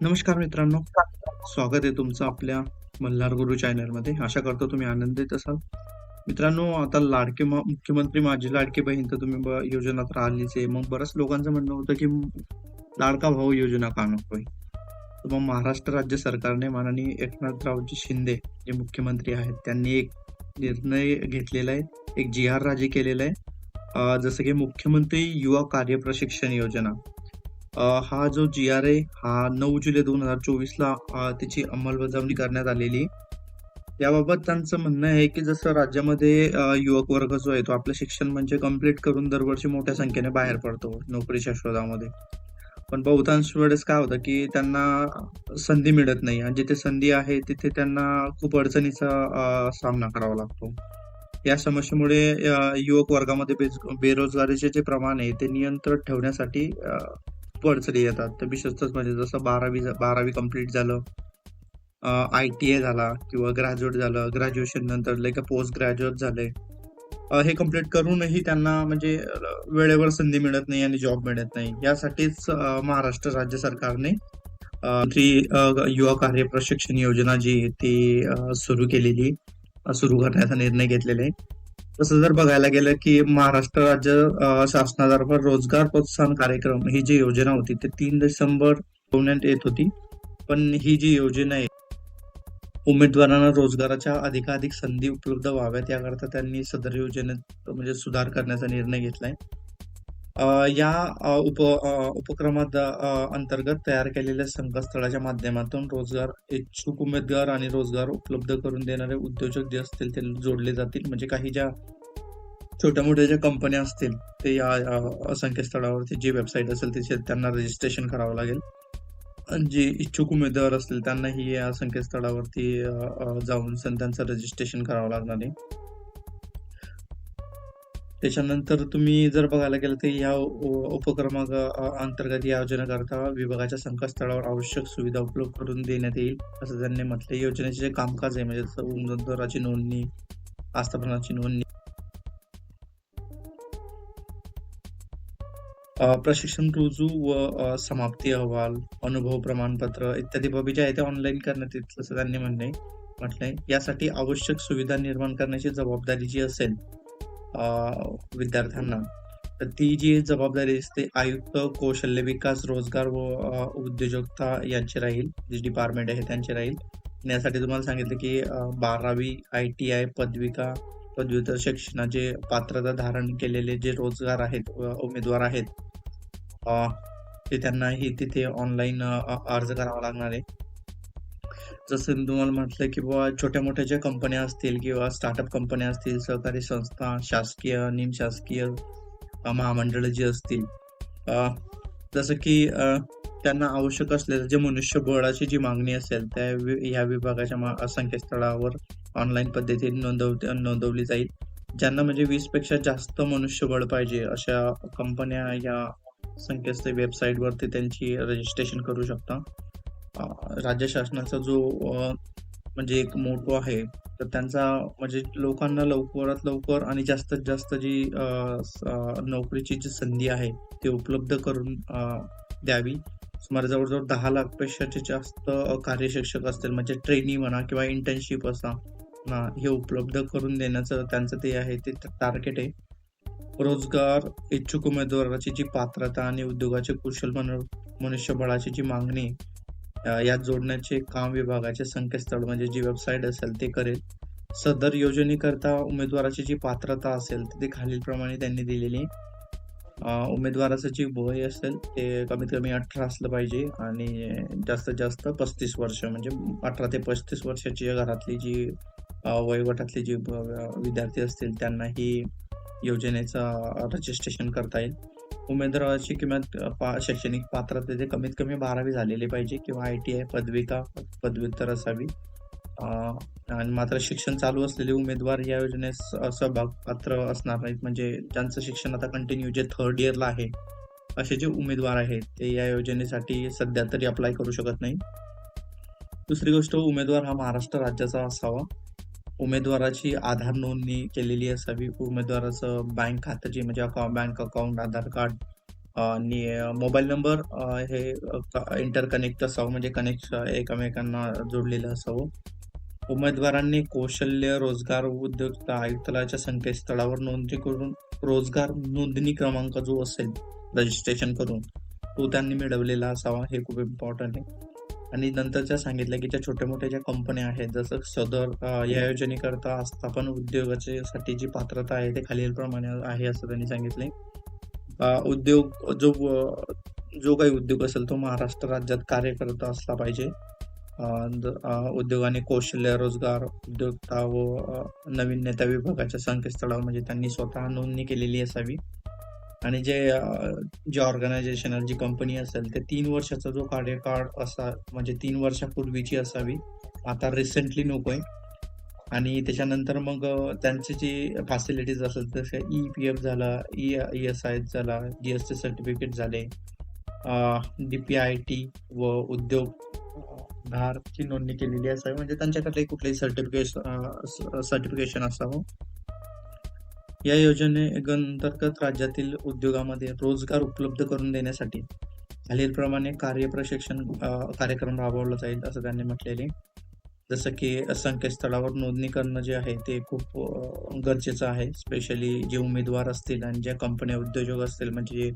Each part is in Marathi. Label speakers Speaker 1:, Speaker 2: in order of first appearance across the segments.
Speaker 1: नमस्कार मित्रांनो. स्वागत आहे तुमचं आपल्या मल्हार गुरु चॅनलमध्ये आशा करतो तुम्ही आनंदित असाल. मित्रांनो आता लाडके मुख्यमंत्री माझी लाडकी बहीण तर तुम्ही योजनात योजना आहे. मग बरंच लोकांचं म्हणणं होतं की लाडका भाऊ योजना का नकोय? तर मग महाराष्ट्र राज्य सरकारने माननीय एकनाथरावजी शिंदे जे मुख्यमंत्री आहेत त्यांनी एक निर्णय घेतलेला आहे. एक जी आर राजी केलेला आहे. जसं की मुख्यमंत्री युवा कार्य प्रशिक्षण योजना. हा जो जी आर ए हा नऊ जुलै दोन हजार चोवीसला त्याची अंमलबजावणी करण्यात आलेली आहे. याबाबत त्यांचं म्हणणं आहे की जसं राज्यामध्ये युवक वर्ग जो आहे तो आपलं शिक्षण म्हणजे कंप्लीट करून दरवर्षी मोठ्या संख्येने बाहेर पडतो नोकरीच्या शोधामध्ये पण बहुतांश वेळेस काय होतं की त्यांना संधी मिळत नाही आणि जिथे संधी आहे तिथे त्यांना खूप अडचणीचा सामना करावा लागतो या समस्येमुळे युवक वर्गामध्ये बेज- बेरोजगारीचे जे प्रमाण आहे ते नियंत्रित ठेवण्यासाठी अडचणी येतात. तर विशेषतः म्हणजे जसं बारावी बारावी कंप्लीट झालं आय टी आय झाला किंवा ग्रॅज्युएट झालं ग्रॅज्युएशन नंतर लाईक पोस्ट ग्रॅज्युएट झाले. हे कंप्लीट करूनही त्यांना म्हणजे वेळेवर संधी मिळत नाही आणि जॉब मिळत नाही. यासाठीच महाराष्ट्र राज्य सरकारने युवा कार्य प्रशिक्षण योजना जी आहे ती सुरू केलेली सुरू करण्याचा निर्णय घेतलेला आहे. तसं जर बघायला गेलं की महाराष्ट्र राज्य शासनातर्फे रोजगार प्रोत्साहन कार्यक्रम ही जी योजना होती ती तीन डिसेंबर ठेवण्यात येत होती. पण ही जी योजना आहे उमेदवारांना रोजगाराच्या अधिकाधिक संधी उपलब्ध व्हाव्यात याकरता त्यांनी सदर योजनेत म्हणजे सुधार करण्याचा निर्णय घेतलाय. या अ, उप अ, उपक्रमात अ, अंतर्गत तयार केलेल्या संकेतस्थळाच्या माध्यमातून रोजगार इच्छुक उमेदवार आणि रोजगार उपलब्ध करून देणारे उद्योजक जे असतील ते जोडले जातील. म्हणजे काही ज्या छोट्या मोठ्या ज्या कंपन्या असतील ते या अ, संकेतस्थळावरती जी वेबसाईट असेल तिथे त्यांना रजिस्ट्रेशन करावं लागेल. आणि जे इच्छुक उमेदवार असतील त्यांनाही या संकेतस्थळावरती अ, अ, जाऊन सन- त्यांचं रजिस्ट्रेशन करावं लागणार आहे. त्याच्यानंतर तुम्ही जर बघायला गेलं तर या उपक्रमा अंतर्गत या योजनेकरता विभागाच्या संकेतस्थळावर आवश्यक सुविधा उपलब्ध करून देण्यात येईल असं त्यांनी म्हटलं योजनेचे जे कामकाज आहे म्हणजे जसं उमेदवाराची नोंदणी आस्थापनाची नोंदणी प्रशिक्षण रुजू व समाप्ती अहवाल अनुभव प्रमाणपत्र इत्यादी बाबी ज्या आहेत त्या ऑनलाईन करण्यात येतील असं त्यांनी म्हणणे म्हटलंय. यासाठी आवश्यक सुविधा निर्माण करण्याची जबाबदारी जी असेल विद्यार्थ्यांना. तर ती जी जबाबदारी असते आयुक्त कौशल्य विकास रोजगार व उद्योजकता यांची राहील जी डिपार्टमेंट आहे त्यांची राहील. यासाठी तुम्हाला सांगितलं की बारावी आय टी आय पदविका पदव्युत्तर शिक्षणाचे पात्रता धारण केलेले जे रोजगार आहेत उमेदवार आहेत ते त्यांनाही तिथे ऑनलाईन अर्ज करावा लागणार आहे. जसं मी तुम्हाला म्हटलं की बाबा छोट्या मोठ्या ज्या कंपन्या असतील किंवा स्टार्टअप कंपन्या असतील सहकारी संस्था शासकीय निमशासकीय महामंडळ महामंडळं जी असतील जसं की त्यांना आवश्यक असलेलं जे मनुष्यबळाची जी मागणी असेल त्या वि- विभागाच्या मा- संकेतस्थळावर ऑनलाईन पद्धतीने नोंदव नोंदवली जाईल. ज्यांना म्हणजे वीसपेक्षा जास्त मनुष्यबळ पाहिजे अशा कंपन्या या संकेतस्थळ वेबसाईटवरती त्यांची रजिस्ट्रेशन करू शकता. राज्य शासनाचा जो म्हणजे एक मोटो आहे तर त्यांचा म्हणजे लोकांना लवकरात लवकर आणि जास्तीत जास्त जी स- नोकरीची जी संधी आहे ती उपलब्ध करून द्यावी. सुमारे जवळजवळ दहा लाखपेक्षाचे जास्त कार्यशिक्षक असतील म्हणजे ट्रेनी म्हणा किंवा इंटर्नशिप असा ना हे उपलब्ध करून देण्याचं त्यांचं ते आहे ते टार्गेट आहे. रोजगार इच्छुक उमेदवाराची जी पात्रता आणि उद्योगाचे कुशल मनुष्यबळाची जी मागणी यात जोडण्याचे काम विभागाचे संकेतस्थळ म्हणजे जी वेबसाईट असेल ते करेल. सदर योजनेकरता उमेदवाराची जी पात्रता असेल तर ती खालीलप्रमाणे त्यांनी दिलेली उमेदवाराचं जी वय असेल ते कमीत कमी अठरा असलं पाहिजे आणि जास्तीत जास्त पस्तीस वर्ष म्हणजे अठरा ते पस्तीस वर्षाची घरातली जी वयोगटातली जी विद्यार्थी असतील त्यांना ही योजनेचं रजिस्ट्रेशन करता येईल. उमेदवाराची किंमत पा शैक्षणिक पात्रतेचे कमीत कमी बारावी झालेली पाहिजे किंवा आय टी आय पदविका पदव्युत्तर असावी. आणि मात्र शिक्षण चालू असलेले उमेदवार या योजनेस सहभाग पात्र असणार नाहीत. म्हणजे ज्यांचं शिक्षण आता कंटिन्यू जे थर्ड इयरला आहे असे जे उमेदवार आहेत ते या योजनेसाठी सध्या तरी अप्लाय करू शकत नाही दुसरी गोष्ट उमेदवार हा महाराष्ट्र राज्याचा असावा. उमेदवाराची आधार नोंदणी केलेली असावी. उमेदवाराचं बँक खात्याची म्हणजे बँक अकाउंट आधार कार्ड आणि मोबाईल नंबर हे इंटरकनेक्ट असावं. म्हणजे कनेक्ट एकमेकांना जोडलेलं असावं. उमेदवारांनी कौशल्य रोजगार उद्योग आयुक्तालयाच्या संकेतस्थळावर नोंदणी करून रोजगार नोंदणी क्रमांक जो असेल रजिस्ट्रेशन करून तो त्यांनी मिळवलेला असावा. हे खूप इम्पॉर्टंट आहे. आणि नंतरच्या सांगितलं की ज्या छोट्या मोठ्या ज्या कंपन्या आहेत जसं सदर या योजनेकरता आस्थापन उद्योगाचे साठी जी पात्रता आहे ते खालीलप्रमाणे आहे असं त्यांनी सांगितले. उद्योग जो जो काही उद्योग असेल तो महाराष्ट्र राज्यात कार्य करत असला पाहिजे. उद्योगाने कौशल्य रोजगार उद्योगता व नवीन नेता विभागाच्या संकेतस्थळावर म्हणजे त्यांनी स्वतः नोंदणी केलेली असावी. आणि जे जे ऑर्गनायझेशन जी कंपनी असेल ते तीन वर्षाचा जो कार्यकाळ असा म्हणजे तीन वर्षापूर्वीची असावी. आता रिसेंटली नको आहे. आणि त्याच्यानंतर मग त्यांचे जे फॅसिलिटीज असतात जसे ई पी एफ झाला ई ई एस आय झाला जी एस टी सर्टिफिकेट झाले डी पी आय टी व उद्योग धारची नोंदणी केलेली असावी. म्हणजे त्यांच्याकडे कुठलेही सर्टिफिकेशन सर्टिफिकेशन असावं. या योजनेअंतर्गत राज्यातील उद्योगामध्ये रोजगार उपलब्ध करून देण्यासाठी खालीलप्रमाणे कार्य प्रशिक्षण कार्यक्रम राबवला जाईल असं त्यांनी म्हटलेले. जसं की संकेतस्थळावर नोंदणी करणं जे आहे ते खूप गरजेचं आहे. स्पेशली जे उमेदवार असतील आणि ज्या कंपन्या उद्योजक असतील म्हणजे जे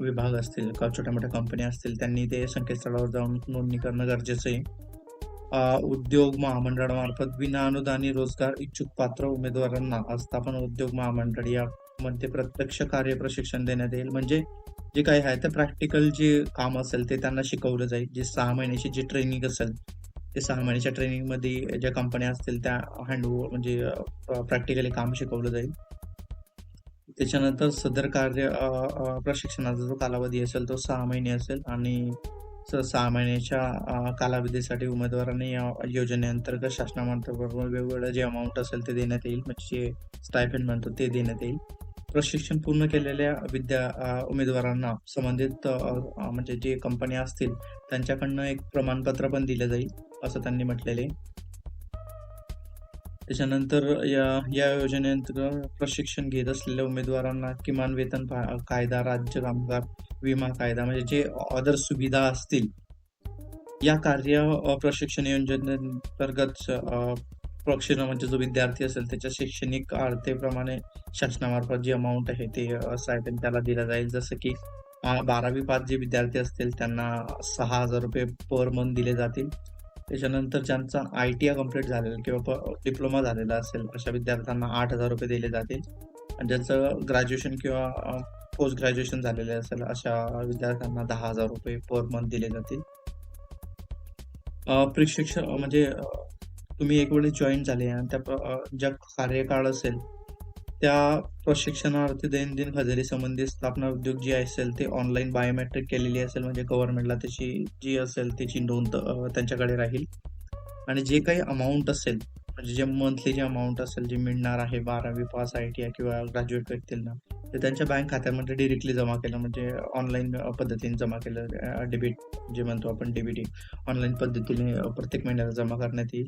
Speaker 1: विभाग असतील छोट्या मोठ्या कंपन्या असतील त्यांनी ते संकेतस्थळावर जाऊन नोंदणी करणं गरजेचं आहे. उद्योग महामंडळामार्फत विनाअनुदानी रोजगार इच्छुक पात्र उमेदवारांना आस्थापन उद्योग महामंडळ यामध्ये प्रत्यक्ष कार्य प्रशिक्षण देण्यात येईल. म्हणजे जे काही आहे ते प्रॅक्टिकल जे काम असेल ते त्यांना शिकवलं जाईल. जे सहा महिन्याची जी ट्रेनिंग असेल ते सहा महिन्याच्या ट्रेनिंगमध्ये ज्या कंपन्या असतील त्या हँड म्हणजे प्रॅक्टिकली काम शिकवलं जाईल. त्याच्यानंतर सदर कार्य प्रशिक्षणाचा जो कालावधी असेल तो सहा महिने असेल आणि स- सहा महिन्याच्या कालावधीसाठी उमेदवारांनी या योजनेअंतर्गत शासनामार्फत वेगवेगळं जे अमाऊंट असेल ते देण्यात येईल. म्हणजे जे स्टायफेंड म्हणतो ते देण्यात येईल. प्रशिक्षण पूर्ण केलेल्या विद्या उमेदवारांना संबंधित म्हणजे जे कंपन्या असतील त्यांच्याकडनं एक प्रमाणपत्र पण दिलं जाईल असं त्यांनी म्हटलेले त्याच्यानंतर या या योजनेअंतर्गत प्रशिक्षण घेत असलेल्या उमेदवारांना किमान वेतन पा- कायदा राज्य कामगार विमा कायदा म्हणजे जे अदर सुविधा असतील या कार्य प्रशिक्षण योजनेअंतर्गत प्रशिक्षण म्हणजे जो विद्यार्थी असेल त्याच्या शैक्षणिक आर्हतेप्रमाणे शासनामार्फत जी अमाऊंट आहे ते स्टायपेंड त्याला दिला जाईल. जसं की बारावी पास जे विद्यार्थी असतील त्यांना सहा हजार रुपये पर मंथ दिले जातील. त्याच्यानंतर ज्यांचा आय टी आय कंप्लीट झालेला किंवा डिप्लोमा झालेला असेल अशा विद्यार्थ्यांना आठ हजार रुपये दिले जातील. आणि ज्यांचं ग्रॅज्युएशन किंवा पोस्ट ग्रॅज्युएशन झालेले असेल अशा विद्यार्थ्यांना दहा हजार रुपये पर मंथ दिले जातील. प्रशिक्षण म्हणजे तुम्ही एक वेळेस जॉईन झाले आणि त्या ज्या कार्यकाळ असेल त्या प्रशिक्षणार्थी दैनंदिन हजेरी संबंधित स्थापना उद्योग जी असेल ते ऑनलाईन बायोमेट्रिक केलेली असेल म्हणजे गव्हर्नमेंटला त्याची जी असेल त्याची नोंद त्यांच्याकडे राहील. आणि जे काही अमाऊंट असेल म्हणजे जे मंथली जे अमाऊंट असेल जे मिळणार आहे बारावी पास आय टी आय किंवा ग्रॅज्युएट व्यक्तींना ते त्यांच्या बँक खात्यामध्ये डिरेक्टली जमा केलं. म्हणजे ऑनलाईन पद्धतीने जमा केलं. डेबिट जे म्हणतो आपण डीबीटी ऑनलाईन पद्धतीने प्रत्येक महिन्याला जमा करण्यात येईल.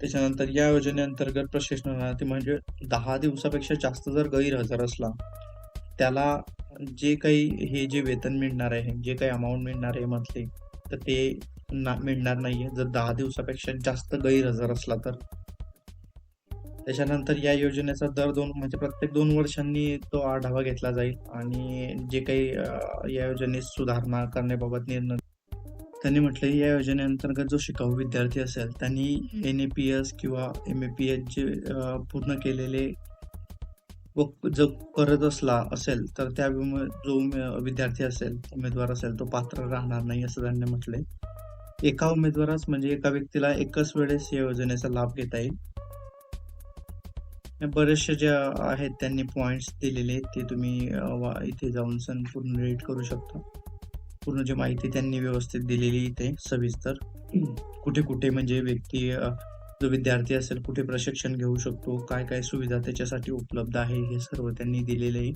Speaker 1: त्याच्यानंतर या योजनेअंतर्गत प्रशिक्षणार्थी म्हणजे दहा दिवसापेक्षा जास्त जर गैरहजर असला त्याला जे काही हे जे वेतन मिळणार आहे जे काही अमाऊंट मिळणार आहे मंथली तर ते ना मिळणार नाहीये. जर दहा दिवसापेक्षा जास्त गैरहजर असला तर. त्याच्यानंतर या योजनेचा दर दोन म्हणजे प्रत्येक दोन वर्षांनी तो आढावा घेतला जाईल आणि जे काही या योजनेत सुधारणा करण्याबाबत निर्णय त्यांनी म्हटलं या योजनेअंतर्गत जो शिकाऊ विद्यार्थी असेल त्यांनी एन ए पी एस किंवा एम ए पी एस जे पूर्ण केलेले व जर करत असला असेल तर त्या जो विद्यार्थी असेल उमेदवार असेल तो पात्र राहणार नाही असं त्यांनी म्हटलंय. एका उमेदवारास म्हणजे एका व्यक्तीला एकच वेळेस या योजनेचा लाभ घेता येईल. बरेचसे जे आहेत त्यांनी पॉइंट्स दिलेले आहेत ते तुम्ही वा- इथे जाऊन सण पूर्ण रीड करू शकता. पूर्ण जी माहिती त्यांनी व्यवस्थित दिलेली इथे सविस्तर. कुठे कुठे म्हणजे व्यक्ती जो विद्यार्थी असेल कुठे प्रशिक्षण घेऊ शकतो काय काय सुविधा त्याच्यासाठी उपलब्ध आहे हे सर्व त्यांनी दिलेले आहे.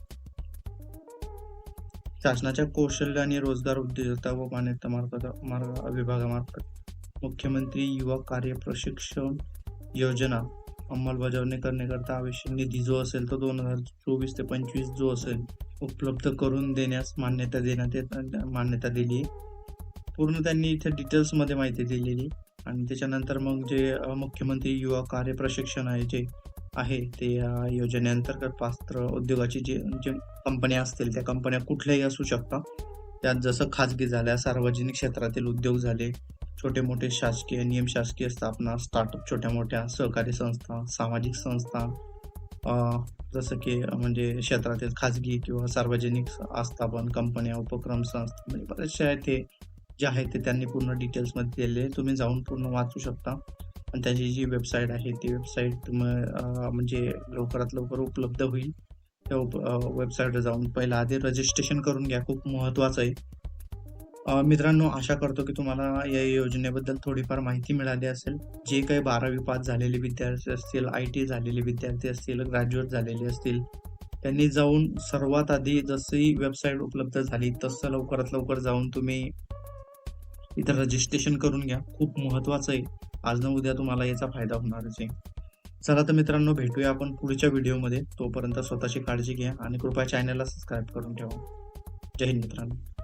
Speaker 1: शासनाच्या कौशल्य आणि रोजगार उद्योजकता व मान्यता मार्फत मार्ग- विभागामार्फत मुख्यमंत्री युवा कार्य प्रशिक्षण योजना अंमलबजावणी करण्याकरता आवश्यक निधी जो असेल तो दोन हजार चोवीस ते पंचवीस जो असेल उपलब्ध करून देण्यास मान्यता देण्यात येत मान्यता दिली पूर्ण त्यांनी इथे डिटेल्समध्ये माहिती दिलेली आणि त्याच्यानंतर मग जे मुख्यमंत्री युवा कार्य प्रशिक्षण आहे जे आहे ते या योजनेअंतर्गत पात्र उद्योगाची जे जे कंपन्या असतील त्या कंपन्या कुठल्याही असू शकतात त्यात जसं खाजगी झाल्या सार्वजनिक क्षेत्रातील उद्योग झाले छोटे मोठे शासकीय नियम शासकीय स्थापना स्टार्टअप छोट्या मोठ्या सहकारी संस्था सामाजिक संस्था जसं की म्हणजे क्षेत्रातील खाजगी किंवा सार्वजनिक आस्थापन कंपन्या उपक्रम संस्था म्हणजे बरेचसे आहेत ते जे आहे ते त्यांनी पूर्ण डिटेल्समध्ये दिलेले तुम्ही जाऊन पूर्ण वाचू शकता. आणि त्याची जी वेबसाईट आहे ती वेबसाईट तुम म्हणजे लवकरात लवकर उपलब्ध होईल. त्या वेबसाईटवर जाऊन पहिला आधी रजिस्ट्रेशन करून घ्या खूप महत्त्वाचं आहे. मित्रांनो आशा करतो की तुम्हाला या योजनेबद्दल थोडीफार माहिती मिळाली असेल. जे काही बारावी पास झालेले विद्यार्थी असतील आय टी झालेले विद्यार्थी असतील ग्रॅज्युएट झालेले असतील त्यांनी जाऊन सर्वात आधी जशी वेबसाईट उपलब्ध झाली तसं लवकरात लवकर जाऊन तुम्ही इथं रजिस्ट्रेशन करून घ्या. खूप महत्त्वाचं आहे. आज न उद्या तुम्हाला याचा फायदा होणारच आहे. चला तर मित्रांनो भेटूया आपण पुढच्या व्हिडिओमध्ये. तोपर्यंत स्वतःची काळजी घ्या आणि कृपया चॅनलला सबस्क्राईब करून ठेवा. जय हिंद मित्रांनो.